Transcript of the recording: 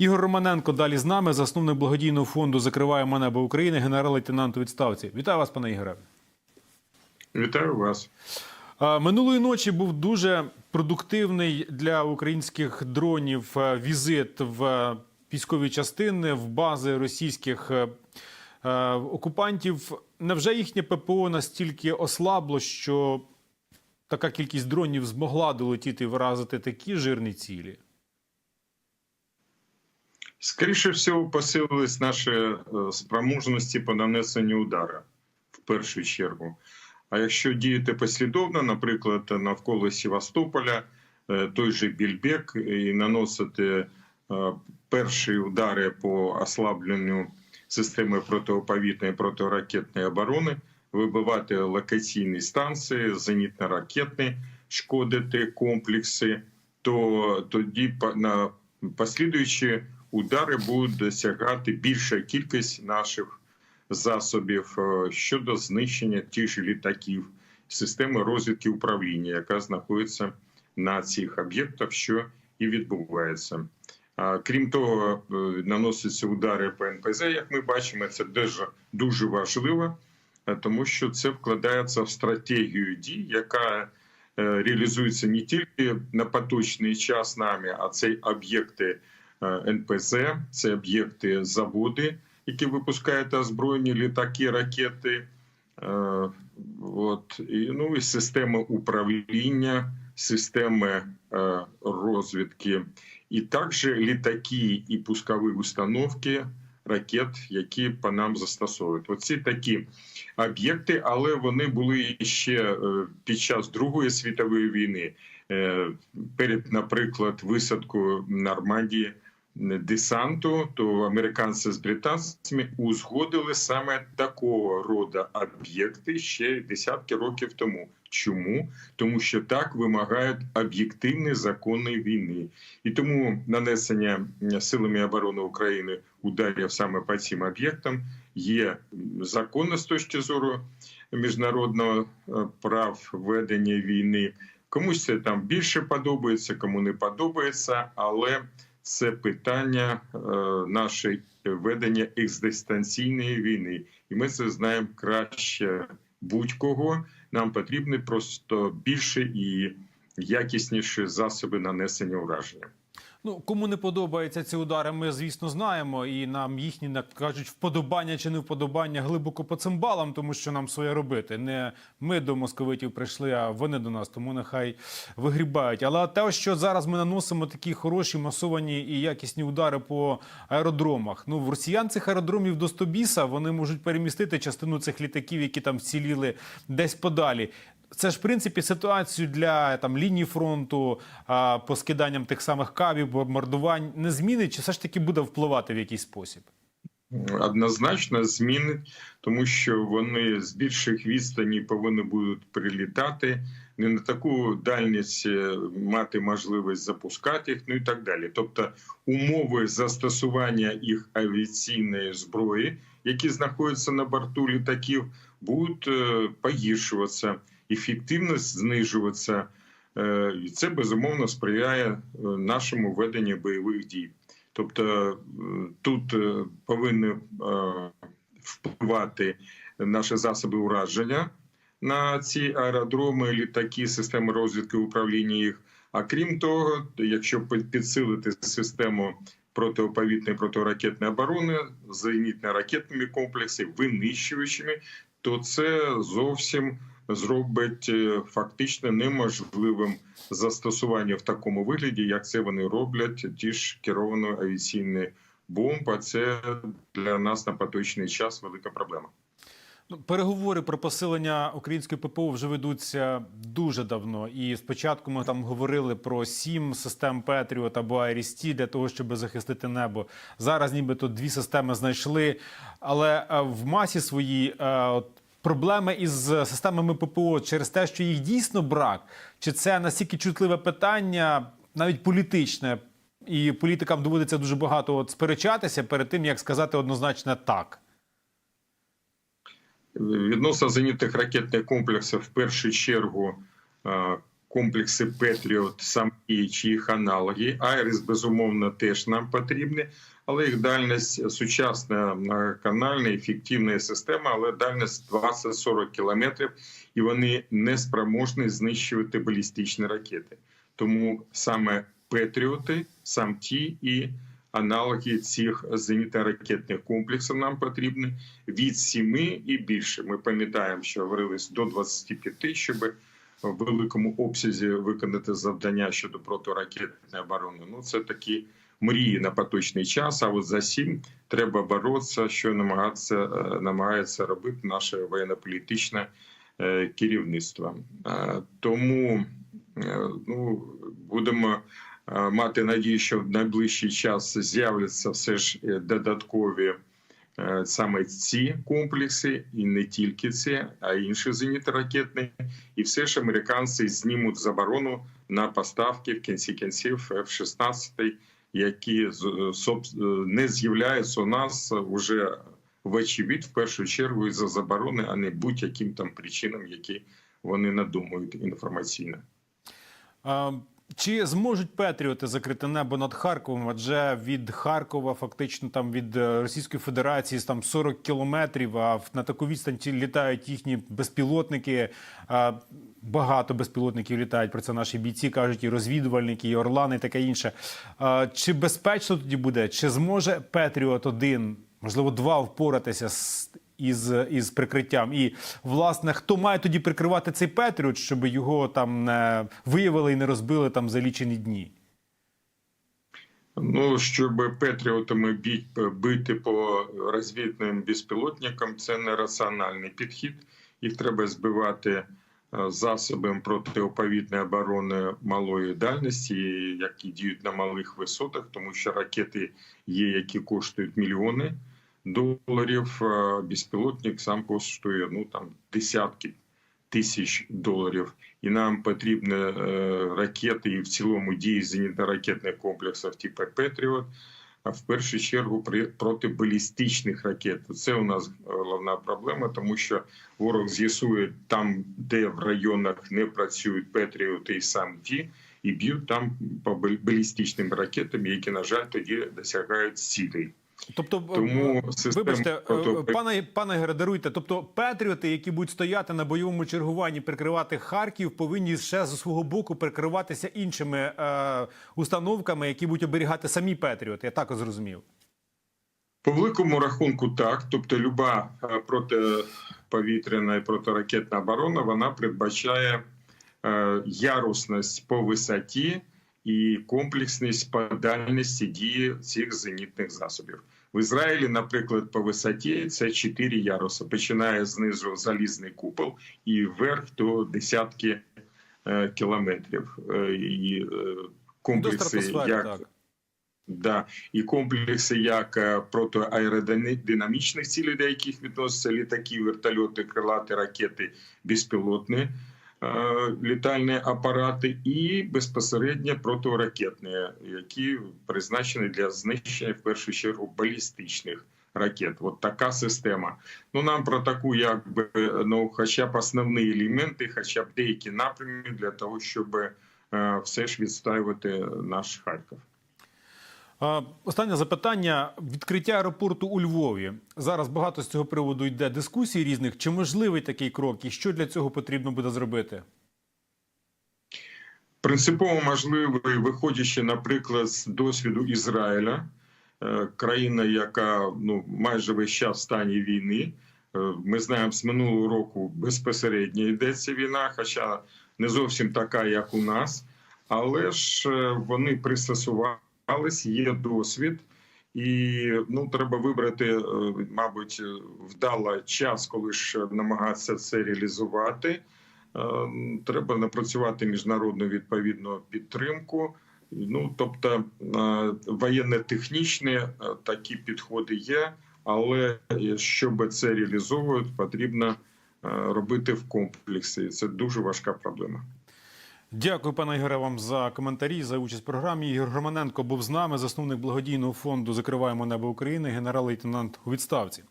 Ігор Романенко далі з нами, засновник благодійного фонду Закриваємо небо України, генерал-лейтенант у відставці. Вітаю вас, пане Ігоре. Вітаю вас. Минулої ночі був дуже продуктивний для українських дронів е, візит в е, військові частини, в бази російських е, окупантів. Невже їхнє ППО настільки ослабло, що така кількість дронів змогла долетіти і вразити такі жирні цілі? Скоріше всього, посилились наші е, спроможності по нанесенню удара в першу чергу. А якщо діяти послідовно, наприклад, навколо Севастополя, е, той же Більбек, і наносити е, перші удари по ослабленню системи протиповітної протиракетної оборони, вибивати локаційні станції, зенітно-ракетні, шкодити комплекси, то тоді на послідуючі удари будуть досягати більша кількість наших засобів е, щодо знищення тих літаків, системи розвідки управління, яка знаходиться на цих об'єктах, що і відбувається. Крім того, е, наносяться удари по НПЗ, як ми бачимо, це дуже, дуже важливо, е, тому що це вкладається в стратегію дій, яка реалізується не тільки на поточний час нами, а це об'єкти НПЗ, це об'єкти заводи, які випускають озброєні літаки, ракети. Е, От і ну і системи управління, системи е, розвідки, і також літаки і пускові установки ракет, які по нам застосовують. Оці такі об'єкти, але вони були ще е, під час Другої світової війни. Е, Перед, наприклад, висадкою Нормандії десанту, то американці з британцями узгодили саме такого роду об'єкти ще десятки років тому. Чому? Тому що так вимагають об'єктивні закони війни, і тому нанесення силами оборони України ударів саме по цим об'єктам є законно з точки зору міжнародного е, прав ведення війни. Комусь це там більше подобається, кому не подобається, але це питання е, нашої ведення екзистенційної війни, і ми це знаємо краще будь-кого. Нам потрібні просто більше і якісніші засоби нанесення ураження. Ну, кому не подобаються ці удари, ми звісно знаємо, і нам їхні як кажуть вподобання чи не вподобання глибоко по цимбалам, тому що нам своє робити. Не ми до московитів прийшли, а вони до нас, тому нехай вигрібають. Але те, що зараз ми наносимо такі хороші масовані і якісні удари по аеродромах. Ну в росіян цих аеродромів до стобіса вони можуть перемістити частину цих літаків, які там вціліли десь подалі. Це ж в принципі ситуацію для там лінії фронту а, по скиданням тих самих кабів, бомбардувань не змінить, чи все ж таки буде впливати в якийсь спосіб? Однозначно змінить, тому що вони з більших відстані повинні будуть прилітати, не на таку дальність е, мати можливість запускати їх, ну і так далі. Тобто умови застосування їх авіаційної зброї, які знаходяться на борту літаків, будуть е, погіршуватися, ефективність знижуватися. Е, І це безумовно сприяє е, нашому веденню бойових дій. Тобто е, тут повинні впливати наші засоби ураження на ці аеродроми, літаки, системи розвідки управління їх. А крім того, якщо підсилити систему протиповітної протиракетної оборони, зенітно-ракетними комплексами, винищувачами, то це зовсім зробить е, фактично неможливим застосування в такому вигляді, як це вони роблять, ті ж керовані авіаційні бомби. Це для нас на поточний час велика проблема. Ну, переговори про посилення української ППО вже ведуться дуже давно. І спочатку ми там говорили про сім систем Петріот або Айрісті для того, щоб захистити небо. Зараз нібито дві системи знайшли, але е, в масі своїй е, от, проблеми із системами ППО через те, що їх дійсно брак, чи це настільки чутливе питання, навіть політичне, і політикам доводиться дуже багато от сперечатися перед тим, як сказати однозначно так. Відносно зенітних ракетних комплексів, в першу чергу е, комплекси Петріот, самі чи їх аналоги. Айрис, безумовно, теж нам потрібні, але їх дальність сучасна многоканальна, ефективна система, але дальність 20-40 кілометрів, і вони не спроможні знищувати балістичні ракети. Тому саме Петріоти, сам ті і аналоги цих зенітно-ракетних комплексів нам потрібні від 7 і більше. Ми пам'ятаємо, що говорилось до 25, щоб в великому обсязі виконати завдання щодо протиракетної оборони. Ну це такі мрії на поточний час. А от за 7 треба боротися, що намагатися е, намагається робити наше воєнно-політичне е, керівництво. Е, Тому ну будемо мати надію, що в найближчий час з'являться все ж додаткові саме ці комплекси, і не тільки ці, а інші зенітно-ракетні. І все ж американці знімуть заборону на поставки в кінці кінців F-16, які соб- е, не з'являються у нас уже вочевидь, в першу чергу із-за заборони, а не будь-яким там причинам, які вони надумують інформаційно. Чи зможуть Петріоти закрити небо над Харковом? Адже від Харкова, фактично, там від е, Російської Федерації там 40 кілометрів. А на таку відстань літають їхні безпілотники. Багато безпілотників літають. Про це наші бійці кажуть, і розвідувальники, і орлани, і таке інше. Чи безпечно тоді буде? Чи зможе Петріот один, можливо, два впоратися з із, із прикриттям. І власне, хто має тоді прикривати цей Петріот, щоб його там не виявили і не розбили там за лічені дні? Ну, щоб Петріотами бити по розвідним безпілотникам, це не раціональний підхід. Їх треба збивати е, засобом протиповітної оборони малої дальності, які діють на малих висотах, тому що ракети є, які коштують мільйони доларів. а Безпілотник сам коштує ну там десятки тисяч доларів. І нам потрібні е, ракети і в цілому дії зенітно-ракетних комплексів типу Петріот. А в першу чергу проти балістичних ракет. Це у нас головна проблема, тому що ворог з'ясує там, де в районах не працюють Петріоти і сам ті, і б'ють там по бал- балістичним ракетам, які на жаль тоді досягають цілей. Тобто, Тому е, система вибачте, е, пане пане Ігоре. Тобто, Петріоти, які будуть стояти на бойовому чергуванні, прикривати Харків, повинні ще з свого боку прикриватися іншими е, установками, які будуть оберігати самі Петріоти. Я так зрозумів. По великому рахунку, так. Тобто, люба е, протиповітряна і протиракетна оборона вона передбачає е, ярусність по висоті і комплексність по дальності дії цих зенітних засобів. В Ізраїлі, наприклад, по висоті це 4 яруси. Починає знизу залізний купол і вверх до десятки е, кілометрів. Е, і е, комплекси як так. Да, і комплекси як е, протиаеродинамічних цілей, до яких відносяться літаки, вертольоти, крилаті ракети, безпілотні літальні апарати, і безпосередньо протиракетні, які призначені для знищення в першу чергу балістичних ракет. От така система. Ну нам про таку, якби ну, хоча б основні елементи, хоча б деякі напрямки для того, щоб е, все ж відстаювати наш Харків. Останнє запитання: відкриття аеропорту у Львові. Зараз багато з цього приводу йде дискусій різних. Чи можливий такий крок, і що для цього потрібно буде зробити? Принципово можливий, виходячи, наприклад, з досвіду Ізраїля, е, країна, яка ну майже весь час в стані війни. Е, Ми знаємо, з минулого року безпосередньо йдеться війна, хоча не зовсім така, як у нас, але ж е, вони пристосувались, є досвід. І ну треба вибрати, е, мабуть, вдало час, коли ж намагатися це реалізувати. Е, Треба напрацювати міжнародну відповідну підтримку. Ну тобто е, воєнно-технічні такі підходи є, але щоб це реалізовувати, потрібно робити в комплексі. Це дуже важка проблема. Дякую, пане Ігоре, вам за коментарі, за участь в програмі. Ігор Громаненко був з нами, засновник благодійного фонду Закриваємо небо України, генерал-лейтенант у відставці.